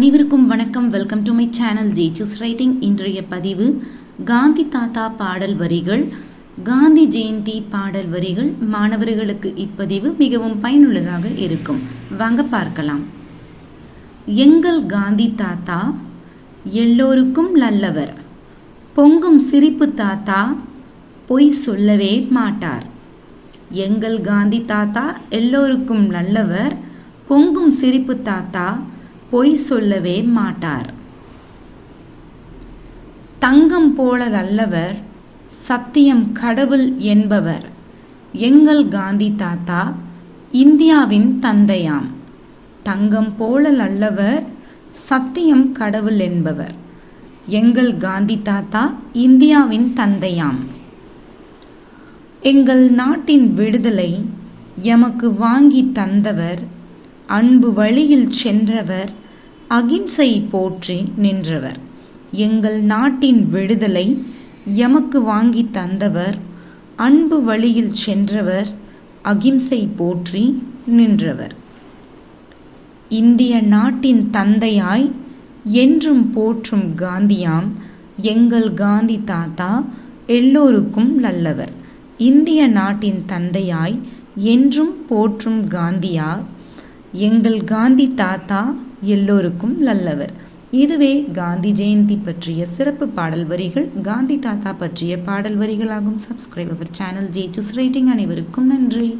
அனைவருக்கும் வணக்கம். Welcome to my channel Jesus writing இன்றைய பதிவு காந்தி தாத்தா பாடல் வரிகள் காந்தி ஜெயந்தி பாடல் வரிகள் மாணவர்களுக்கு இப்பதிவு மிகவும் பயனுள்ளதாக இருக்கும். வாங்க பார்க்கலாம். எங்கள் காந்தி தாத்தா எல்லோருக்கும் நல்லவர். பொங்கும் சிரிப்பு தாத்தா பொய் சொல்லவே மாட்டார். எங்கள் காந்தி தாத்தா எல்லோருக்கும் நல்லவர். பொங்கும் சிரிப்பு தாத்தா பொய் சொல்லவே மாட்டார். தங்கம் போலதல்லவர் சத்தியம் கடவுள் என்பவர். எங்கள் காந்தி தாத்தா இந்தியாவின் தந்தையாம். தங்கம் போலல்லவர் சத்தியம் கடவுள் என்பவர். எங்கள் காந்தி தாத்தா இந்தியாவின் தந்தையாம். எங்கள் நாட்டின் விடுதலை எமக்கு வாங்கி தந்தவர் அன்பு வழியில் சென்றவர் அகிம்சை போற்றி நின்றவர். எங்கள் நாட்டின் விடுதலை எமக்கு வாங்கி தந்தவர். அன்பு வழியில் சென்றவர் அகிம்சை போற்றி நின்றவர். இந்திய நாட்டின் தந்தையாய் என்றும் போற்றும் காந்தியாம் எங்கள் காந்தி தாத்தா எல்லோருக்கும் நல்லவர். இந்திய நாட்டின் தந்தையாய் என்றும் போற்றும் காந்தியா எங்கள் காந்தி தாத்தா எல்லோருக்கும் நல்லவர். இதுவே காந்தி ஜெயந்தி பற்றிய சிறப்பு பாடல் வரிகள். காந்தி தாத்தா பற்றிய பாடல் வரிகளாகும். Subscriber channel Jesus writing அனைவருக்கும் நன்றி.